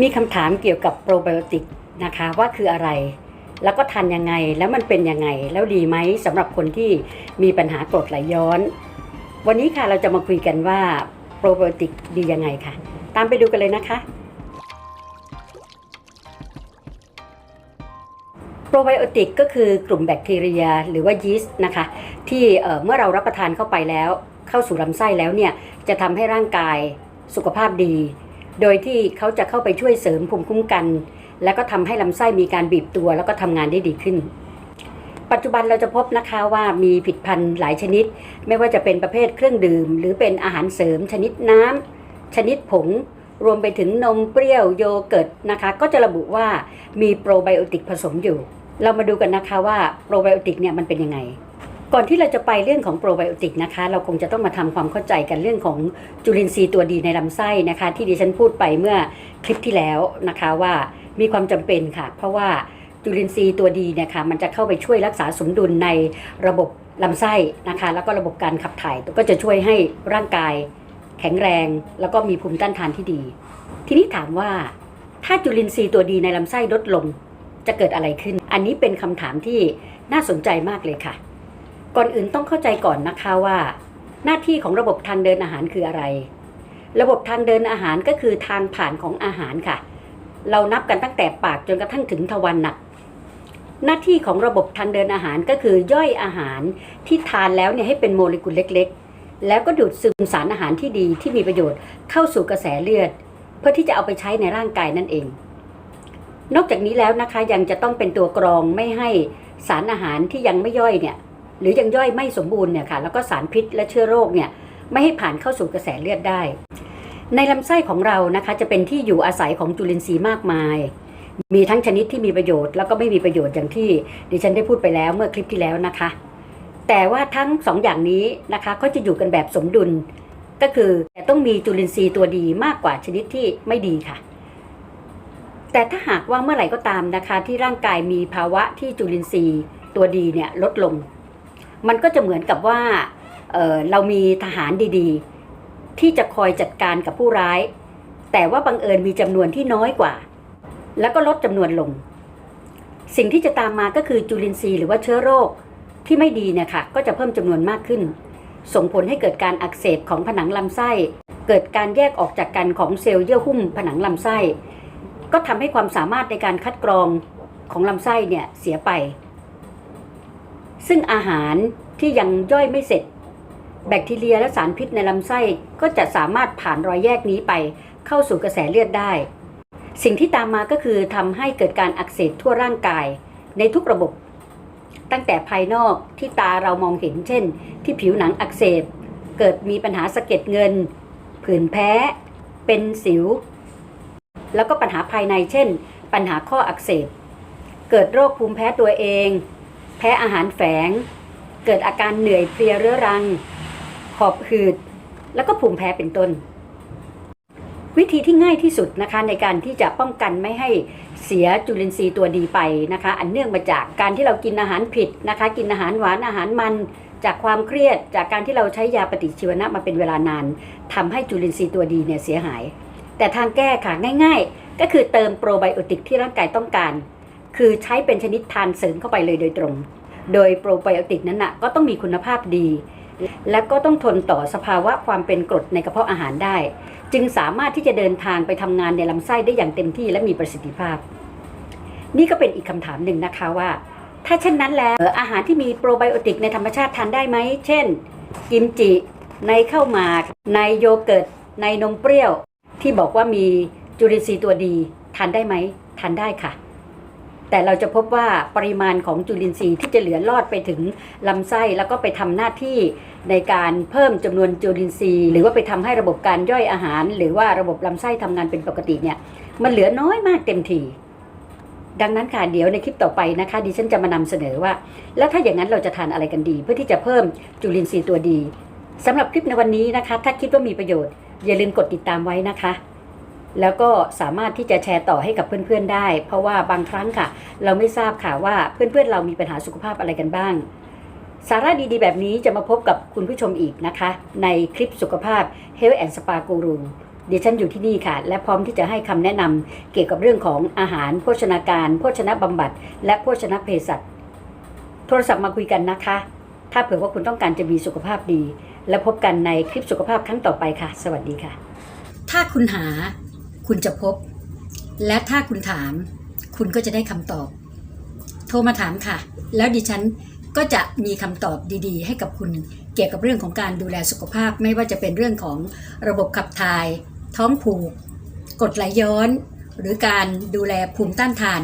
มีคำถามเกี่ยวกับโปรไบโอติกนะคะว่าคืออะไร แล้วก็ทานยังไงแล้วมันเป็นยังไง แล้วดีไหมสำหรับคนที่มีปัญหากรดไหลย้อน วันนี้ค่ะเราจะมาคุยกันว่าโปรไบโอติกดียังไงค่ะ ตามไปดูกันเลยนะคะโปรไบโอติกก็คือกลุ่มแบคทีเรียหรือว่ายีสต์นะคะ ที่เอ่อเมื่อเรารับประทานเข้าไปแล้ว เข้าสู่ลำไส้แล้วเนี่ยจะทำให้ร่างกายสุขภาพดี โดยที่เขาจะเข้าไปช่วยเสริมภูมิคุ้มกัน แล้วก็ทำให้ลำไส้มีการบีบตัว แล้วก็ทำงานได้ดีขึ้น ปัจจุบันเราจะพบนะคะว่ามีผิดพันธุ์หลายชนิด ไม่ว่าจะเป็นประเภทเครื่องดื่ม หรือเป็นอาหารเสริม ชนิดน้ำชนิดผง รวมไปถึงนมเปรี้ยวโยเกิร์ตนะคะ ก็จะระบุว่ามีโปรไบโอติกผสมอยู่ เรามาดูกันนะคะว่าโปรไบโอติกเนี่ยมันเป็นยังไง ก่อนที่เราจะไปเรื่องของโปรไบโอติกนะคะ เราคงจะต้องมาทำความเข้าใจกันเรื่องของจุลินทรีย์ตัวดีในลำไส้นะคะ ที่ดิฉันพูดไปเมื่อคลิปที่แล้วนะคะว่ามีความจำเป็นค่ะ เพราะว่าจุลินทรีย์ตัวดีเนี่ยค่ะมันจะเข้าไปช่วยรักษาสมดุลในระบบลำไส้นะคะ แล้วก็ระบบการขับถ่ายก็จะช่วยให้ร่างกายแข็งแรง แล้วก็มีภูมิต้านทานที่ดี ทีนี้ถามว่าถ้าจุลินทรีย์ตัวดีในลำไส้ลดลงจะเกิดอะไรขึ้น อันนี้เป็นคำถามที่น่าสนใจมากเลยค่ะ ก่อนอื่นต้องเข้าใจก่อนนะคะว่า หน้าที่ของระบบทางเดินอาหารคืออะไร ระบบทางเดินอาหารก็คือทางผ่านของอาหารค่ะ เรานับกันตั้งแต่ปากจนกระทั่งถึงทวารหนัก หน้าที่ของระบบทางเดินอาหารก็คือย่อยอาหารที่ทานแล้วเนี่ยให้เป็นโมเลกุลเล็กๆ แล้วก็ดูดซึมสารอาหารที่ดีที่มีประโยชน์เข้าสู่กระแสเลือด เพื่อที่จะเอาไปใช้ในร่างกายนั่นเอง นอกจากนี้แล้วนะคะยังจะต้องเป็นตัวกรองไม่ให้สารอาหารที่ยังไม่ย่อยเนี่ย หรือยังย่อยไม่สมบูรณ์เนี่ยค่ะแล้วก็สารพิษและเชื้อโรคเนี่ยไม่ให้ผ่านเข้าสู่กระแสเลือดได้ ในลำไส้ของเรานะคะจะเป็นที่อยู่อาศัยของจุลินทรีย์มากมาย มีทั้งชนิดที่มีประโยชน์ แล้วก็ไม่มีประโยชน์อย่างที่ดิฉันได้พูดไปแล้วเมื่อคลิปที่แล้วนะคะ แต่ว่าทั้งสองอย่างนี้นะคะก็จะอยู่กันแบบสมดุล ก็คือแต่ต้องมีจุลินทรีย์ตัวดีมากกว่าชนิดที่ไม่ดีค่ะแต่ถ้าหากว่าเมื่อไหร่ก็ตามนะคะที่ร่างกายมีภาวะที่จุลินทรีย์ตัวดีเนี่ยลดลง มันก็จะเหมือนกับว่าเเรามีทหารดีๆ ที่จะคอยจัดการกับผู้ร้าย แต่ว่าบังเอิญมีจำนวนที่น้อยกว่า แล้วก็ลดจำนวนลง สิ่งที่จะตามมาก็คือจุลินทรีย์หรือว่าเชื้อโรคที่ไม่ดีเนี่ยค่ะก็จะเพิ่มจำนวนมากขึ้น ส่งผลให้เกิดการอักเสบของผนังลำไส้ เกิดการแยกออกจากกันของเซลล์เยื่อหุ้มผนังลำไส้ ก็ทำให้ความสามารถในการคัดกรองของลำไส้เนี่ยเสียไป ซึ่งอาหารที่ยังย่อยไม่เสร็จ แบคทีเรียและสารพิษในลำไส้ก็จะสามารถผ่านรอยแยกนี้ไป เข้าสู่กระแสเลือดได้ สิ่งที่ตามมาก็คือทำให้เกิดการอักเสบทั่วร่างกายในทุกระบบ ตั้งแต่ภายนอกที่ตาเรามองเห็นเช่น ที่ผิวหนังอักเสบ เกิดมีปัญหาสะเก็ดเงิน ผื่นแพ้ เป็นสิว แล้วก็ปัญหาภายในเช่น ปัญหาข้ออักเสบ เกิดโรคภูมิแพ้ตัวเอง พ้อาหารแฝง เกิดอาการเหนื่อยเพลียเรื้อรังหอบหืด แล้วก็ภูมิแพ้เป็นต้น วิธีที่ง่ายที่สุดนะคะในการที่จะป้องกันไม่ให้เสียจุลินทรีย์ตัวดีไปนะคะ อันเนื่องมาจากการที่เรากินอาหารผิดนะคะ กินอาหารหวานอาหารมันจากความเครียดจากการที่เราใช้ยาปฏิชีวนะมาเป็นเวลานานทำให้จุลินทรีย์ตัวดีเนี่ยเสียหาย แต่ทางแก้ค่ะง่าย ๆ ก็คือเติมโปรไบโอติกที่ร่างกายต้องการ คือใช้เป็นชนิดทานเสริมเข้าไปเลยโดยตรง โดยโปรไบโอติกนั้นนะก็ต้องมีคุณภาพดี และก็ต้องทนต่อสภาวะความเป็นกรดในกระเพาะอาหารได้ จึงสามารถที่จะเดินทางไปทำงานในลำไส้ได้อย่างเต็มที่และมีประสิทธิภาพ นี่ก็เป็นอีกคำถามหนึ่งนะคะว่า ถ้าเช่นนั้นแล้วอาหารที่มีโปรไบโอติกในธรรมชาติทานได้ไหม เช่น กิมจิ ในข้าวหมาก ในโยเกิร์ต ในนมเปรี้ยว ที่บอกว่ามีจุลินทรีย์ตัวดีทานได้ไหมทานได้ค่ะ แต่เราจะพบว่าปริมาณของจุลินทรีย์ที่จะเหลือลอดไปถึงลำไส้แล้วก็ไปทำหน้าที่ในการเพิ่มจำนวนจุลินทรีย์ หรือว่าไปทำให้ระบบการย่อยอาหาร หรือว่าระบบลำไส้ทำงานเป็นปกติเนี่ยมันเหลือน้อยมากเต็มทีดังนั้นค่ะเดี๋ยวในคลิปต่อไปนะคะดิฉันจะมานำเสนอว่า แล้วถ้าอย่างนั้นเราจะทานอะไรกันดี เพื่อที่จะเพิ่มจุลินทรีย์ตัวดีสำหรับคลิปในวันนี้นะคะ ถ้าคิดว่ามีประโยชน์ อย่าลืมกดติดตามไว้นะคะ แล้วก็สามารถที่จะแชร์ต่อให้กับเพื่อนๆได้ เพราะว่าบางครั้งค่ะ เราไม่ทราบค่ะว่าเพื่อนๆเรามีปัญหาสุขภาพอะไรกันบ้าง สาระดีๆ แบบนี้จะมาพบกับคุณผู้ชมอีกนะคะ ในคลิปสุขภาพ Health and Spa Guru ดิฉันอยู่ที่นี่ค่ะ และพร้อมที่จะให้คำแนะนำเกี่ยวกับเรื่องของอาหาร โภชนาการ โภชนะบำบัด และโภชนะเภสัชโทรศัพท์มาคุยกันนะคะ ถ้าเผื่อว่าคุณต้องการจะมีสุขภาพดี แล้วพบกันในคลิปสุขภาพครั้งต่อไปค่ะ สวัสดีค่ะ ถ้าคุณหา คุณจะพบ และถ้าคุณถาม คุณก็จะได้คำตอบ โทรมาถามค่ะ แล้วดิฉันก็จะมีคำตอบดีๆ ให้กับคุณเกี่ยวกับเรื่องของการดูแลสุขภาพ ไม่ว่าจะเป็นเรื่องของระบบขับถ่าย ท้องผูกกรดไหลย้อน หรือการดูแลภูมิต้านทาน